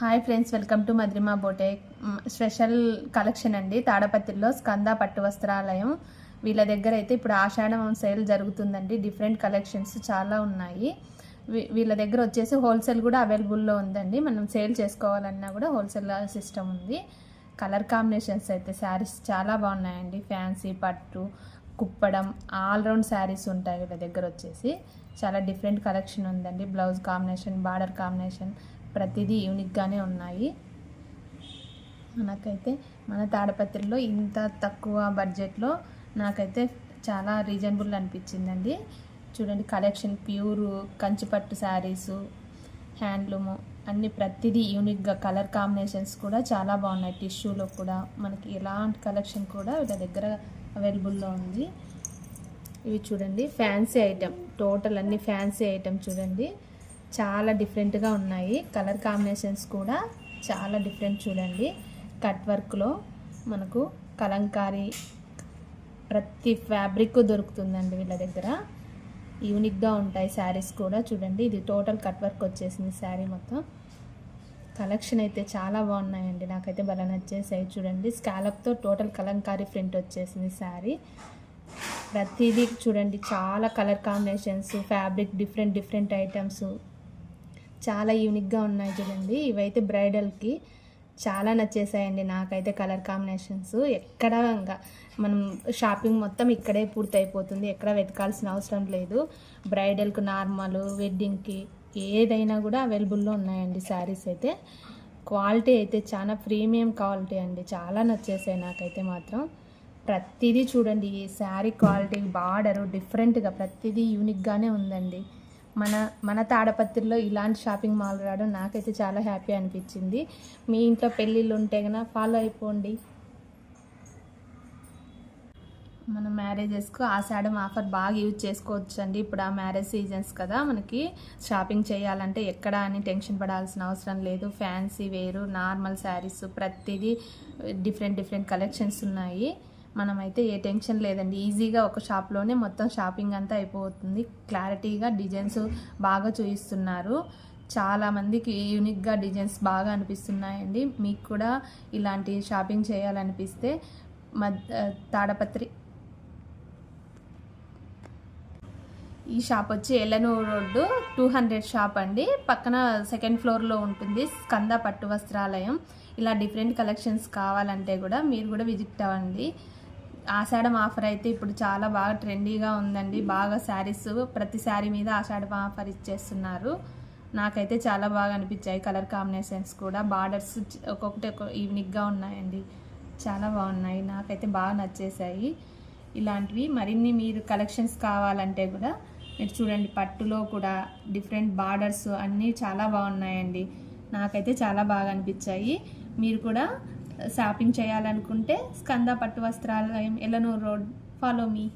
Hi friends welcome to Madhrima boutique. Special collection అండి. తాడపత్రిలో స్కంద పట్టు వస్త్రాలయం. వీళ్ళ దగ్గర అయితే ఇప్పుడు ఆషాఢం సేల్ జరుగుతుందండి. డిఫరెంట్ కలెక్షన్స్ చాలా ఉన్నాయి. వీ- వీళ్ళ దగ్గర వచ్చేసి హోల్సేల్ కూడా అవైలబుల్లో ఉందండి. మనం సేల్ చేసుకోవాలన్నా కూడా హోల్సేల్ సిస్టమ్ ఉంది. కలర్ కాంబినేషన్స్ అయితే శారీస్ చాలా బాగున్నాయండి. ఫ్యాన్సీ పట్టు కుప్పడం ఆల్రౌండ్ శారీస్ ఉంటాయి వీళ్ళ దగ్గర వచ్చేసి. చాలా డిఫరెంట్ కలెక్షన్ ఉందండి. బ్లౌజ్ కాంబినేషన్ బార్డర్ కాంబినేషన్ ప్రతిదీ యూనిక్గానే ఉన్నాయి. మనకైతే మన తాడపత్రిలో ఇంత తక్కువ బడ్జెట్లో నాకైతే చాలా రీజనబుల్ అనిపించిందండి. చూడండి కలెక్షన్ ప్యూర్ కంచిపట్టు శారీసు హ్యాండ్లూము అన్ని ప్రతిదీ యూనిక్గా కలర్ కాంబినేషన్స్ కూడా చాలా బాగున్నాయి. టిష్యూలో కూడా మనకి ఎలాంటి కలెక్షన్ కూడా వీళ్ళ దగ్గర అవైలబుల్లో ఉంది. ఇవి చూడండి ఫ్యాన్సీ ఐటెం టోటల్ అన్ని ఫ్యాన్సీ ఐటెం చూడండి. చాలా డిఫరెంట్గా ఉన్నాయి. కలర్ కాంబినేషన్స్ కూడా చాలా డిఫరెంట్ చూడండి. కట్ వర్క్లో మనకు కలంకారీ ప్రతి ఫ్యాబ్రిక్ దొరుకుతుందండి వీళ్ళ దగ్గర. యూనిక్గా ఉంటాయి శారీస్ కూడా చూడండి. ఇది టోటల్ కట్ వర్క్ వచ్చేసింది శారీ మొత్తం. కలెక్షన్ అయితే చాలా బాగున్నాయండి. నాకైతే భలే నచ్చేసాయి చూడండి. స్కాలప్తో టోటల్ కలంకారీ ప్రింట్ వచ్చేసింది శారీ. ప్రతిదీ చూడండి. చాలా colour combinations fabric different different items. చాలా యూనిక్గా ఉన్నాయి చూడండి. ఇవైతే బ్రైడల్కి చాలా నచ్చేసాయండి నాకైతే కలర్ కాంబినేషన్స్. ఎక్కడ ఇంకా మనం షాపింగ్ మొత్తం ఇక్కడే పూర్తయిపోతుంది. ఎక్కడ వెతకాల్సిన అవసరం లేదు. బ్రైడల్కి నార్మల్ వెడ్డింగ్కి ఏదైనా కూడా అవైలబుల్లో ఉన్నాయండి శారీస్ అయితే. క్వాలిటీ అయితే చాలా ప్రీమియం క్వాలిటీ అండి. చాలా నచ్చేసాయి నాకైతే మాత్రం. ప్రతిదీ చూడండి. ఈ శారీ క్వాలిటీ బార్డరు డిఫరెంట్గా ప్రతిదీ యూనిక్గానే ఉందండి. మన మన తాడపత్రిలో ఇలాంటి షాపింగ్ మాల్ రావడం నాకైతే చాలా హ్యాపీ అనిపించింది. మీ ఇంట్లో పెళ్ళిళ్ళు ఉంటే కనుక ఫాలో అయిపోండి. మన మ్యారేజెస్కు ఆషాఢం ఆఫర్ బాగా యూజ్ చేసుకోవచ్చు అండి ఇప్పుడు ఆ మ్యారేజ్ సీజన్స్ కదా మనకి. షాపింగ్ చేయాలంటే ఎక్కడ అని టెన్షన్ పడాల్సిన అవసరం లేదు. ఫ్యాన్సీ వేరు నార్మల్ శారీస్ ప్రతిదీ డిఫరెంట్ డిఫరెంట్ కలెక్షన్స్ ఉన్నాయి. మనమైతే ఏ టెన్షన్ లేదండి. ఈజీగా ఒక షాప్లోనే మొత్తం షాపింగ్ అంతా అయిపోతుంది. క్లారిటీగా డిజైన్స్ బాగా చూపిస్తున్నారు చాలా మందికి యూనిక్గా డిజైన్స్ బాగా అనిపిస్తున్నాయండి. మీకు కూడా ఇలాంటి షాపింగ్ చేయాలనిపిస్తే మద్ తాడపత్రి. ఈ షాప్ వచ్చి Yellanur road two hundred shop అండి. పక్కన సెకండ్ ఫ్లోర్లో ఉంటుంది స్కంద పట్టు వస్త్రాలయం. ఇలా డిఫరెంట్ కలెక్షన్స్ కావాలంటే కూడా మీరు కూడా విజిట్ అవ్వండి. ఆషాఢం ఆఫర్ అయితే ఇప్పుడు చాలా బాగా ట్రెండీగా ఉందండి. బాగా శారీస్ ప్రతి శారీ మీద ఆషాఢం ఆఫర్ ఇచ్చేస్తున్నారు. నాకైతే చాలా బాగా అనిపించాయి. కలర్ కాంబినేషన్స్ కూడా బార్డర్స్ ఒక్కొక్కటి ఒక యూనిక్గా ఉన్నాయండి. చాలా బాగున్నాయి. నాకైతే బాగా నచ్చేసాయి ఇలాంటివి మరిన్ని మీరు కలెక్షన్స్ కావాలంటే కూడా మీరు చూడండి పట్టులో కూడా డిఫరెంట్ బార్డర్స్ అన్నీ చాలా బాగున్నాయండి. నాకైతే చాలా బాగా అనిపించాయి. మీరు కూడా షాపింగ్ చేయాలనుకుంటే స్కంద పట్టు వస్త్రాలయం ఎల్లనూరు రోడ్. ఫాలో మీ